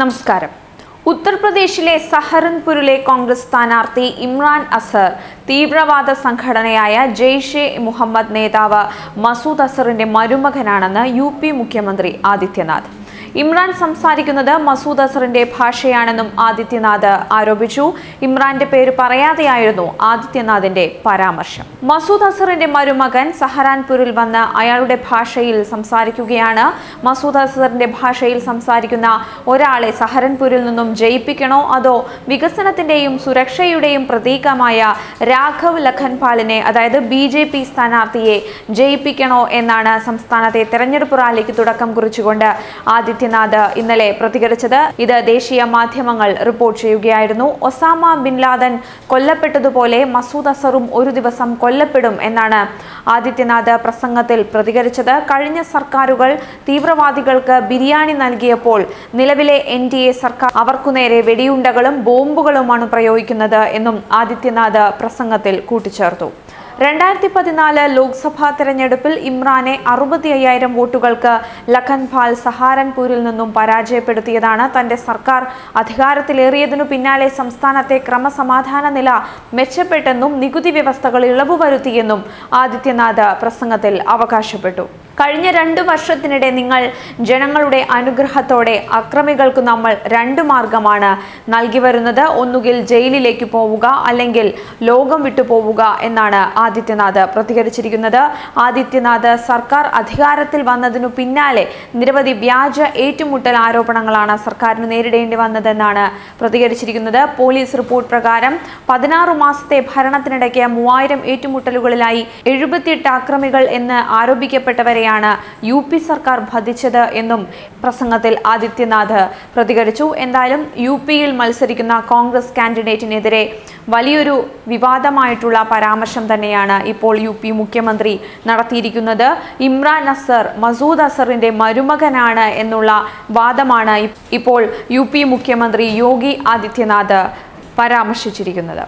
നമസ്കാരം. ഉത്തർപ്രദേശിലെ സഹറൻപൂരിലെ കോൺഗ്രസ് സ്ഥാനാർത്ഥി ഇമ്രാൻ അസർ തീവ്രവാദ സംഘടനയായ ജെയ്ഷെ മുഹമ്മദ് നേതാവ് മസൂദ് അസറിന്റെ മരുമകനാണെന്ന് യു മുഖ്യമന്ത്രി ആദിത്യനാഥ്. ഇമ്രാൻ സംസാരിക്കുന്നത് മസൂദ് അസറിന്റെ ഭാഷയാണെന്നും ആദിത്യനാഥ് ആരോപിച്ചു. ഇമ്രാന്റെ പേര് പറയാതെയായിരുന്നു ആദിത്യനാഥിന്റെ പരാമർശം. മസൂദ് അസറിന്റെ മരുമകൻ സഹറാൻപൂരിൽ വന്ന് അയാളുടെ ഭാഷയിൽ സംസാരിക്കുകയാണ്. മസൂദ് അസറിന്റെ ഭാഷയിൽ സംസാരിക്കുന്ന ഒരാളെ സഹരൻപൂരിൽ നിന്നും ജയിപ്പിക്കണോ അതോ വികസനത്തിന്റെയും സുരക്ഷയുടെയും പ്രതീകമായ രാഘവ് ലഖൻപാലിനെ അതായത് ബി ജെ പി സ്ഥാനാർത്ഥിയെ ജയിപ്പിക്കണോ എന്നാണ് സംസ്ഥാനത്തെ തെരഞ്ഞെടുപ്പ് റാലിക്ക് തുടക്കം കുറിച്ചുകൊണ്ട് ആദിത്യനാഥ് ഇന്നലെ പ്രതികരിച്ചത്. ഇത് ദേശീയ മാധ്യമങ്ങൾ റിപ്പോർട്ട് ചെയ്യുകയായിരുന്നു. ഒസാമ ബിൻ ലാദൻ കൊല്ലപ്പെട്ടതുപോലെ മസൂദ് അസറും ഒരു ദിവസം കൊല്ലപ്പെടും എന്നാണ് ആദിത്യനാഥ് പ്രസംഗത്തിൽ പ്രതികരിച്ചത്. കഴിഞ്ഞ സർക്കാരുകൾ തീവ്രവാദികൾക്ക് ബിരിയാണി നൽകിയപ്പോൾ നിലവിലെ എൻ ഡി എ സർക്കാർ അവർക്കുനേരെ വെടിയുണ്ടകളും ബോംബുകളുമാണ് പ്രയോഗിക്കുന്നത് എന്നും ആദിത്യനാഥ് പ്രസംഗത്തിൽ കൂട്ടിച്ചേർത്തു. രണ്ടായിരത്തി പതിനാല് ലോക്സഭാ തെരഞ്ഞെടുപ്പിൽ ഇമ്രാനെ അറുപത്തി അയ്യായിരം വോട്ടുകൾക്ക് ലഖൻഭാൽ സഹാരൻപൂരിൽ നിന്നും പരാജയപ്പെടുത്തിയതാണ് തന്റെ സർക്കാർ. അധികാരത്തിലേറിയതിനു പിന്നാലെ സംസ്ഥാനത്തെ ക്രമസമാധാന നില മെച്ചപ്പെട്ടെന്നും നികുതി വ്യവസ്ഥകൾ ഇളവ് വരുത്തിയെന്നും ആദിത്യനാഥ് പ്രസംഗത്തിൽ അവകാശപ്പെട്ടു. കഴിഞ്ഞ രണ്ടു വർഷത്തിനിടെ നിങ്ങൾ ജനങ്ങളുടെ അനുഗ്രഹത്തോടെ അക്രമികൾക്ക് നമ്മൾ രണ്ട് മാർഗമാണ് നൽകി വരുന്നത്. ഒന്നുകിൽ ജയിലിലേക്ക് പോവുക അല്ലെങ്കിൽ ലോകം വിട്ടു പോവുക എന്നാണ് ആദിത്യനാഥ് പ്രതികരിച്ചിരിക്കുന്നത്. ആദിത്യനാഥ് സർക്കാർ അധികാരത്തിൽ വന്നതിനു പിന്നാലെ നിരവധി വ്യാജ ഏറ്റുമുട്ടൽ ആരോപണങ്ങളാണ് സർക്കാരിന് നേരിടേണ്ടി വന്നതെന്നാണ് പ്രതികരിച്ചിരിക്കുന്നത്. പോലീസ് റിപ്പോർട്ട് പ്രകാരം പതിനാറ് മാസത്തെ ഭരണത്തിനിടയ്ക്ക് മൂവായിരം ഏറ്റുമുട്ടലുകളിലായി എഴുപത്തിയെട്ട് അക്രമികൾ എന്ന് ആരോപിക്കപ്പെട്ടവരെ യാണ് യു പി സർക്കാർ വധിച്ചത് എന്നും പ്രസംഗത്തിൽ ആദിത്യനാഥ് പ്രതികരിച്ചു. എന്തായാലും യു പിയിൽ മത്സരിക്കുന്ന കോൺഗ്രസ് കാൻഡിഡേറ്റിനെതിരെ വലിയൊരു വിവാദമായിട്ടുള്ള പരാമർശം തന്നെയാണ് ഇപ്പോൾ യു പി മുഖ്യമന്ത്രി നടത്തിയിരിക്കുന്നത്. ഇമ്രാൻ അസർ മസൂദ് അസറിന്റെ മരുമകനാണ് എന്നുള്ള വാദമാണ് ഇപ്പോൾ യു പി മുഖ്യമന്ത്രി യോഗി ആദിത്യനാഥ് പരാമർശിച്ചിരിക്കുന്നത്.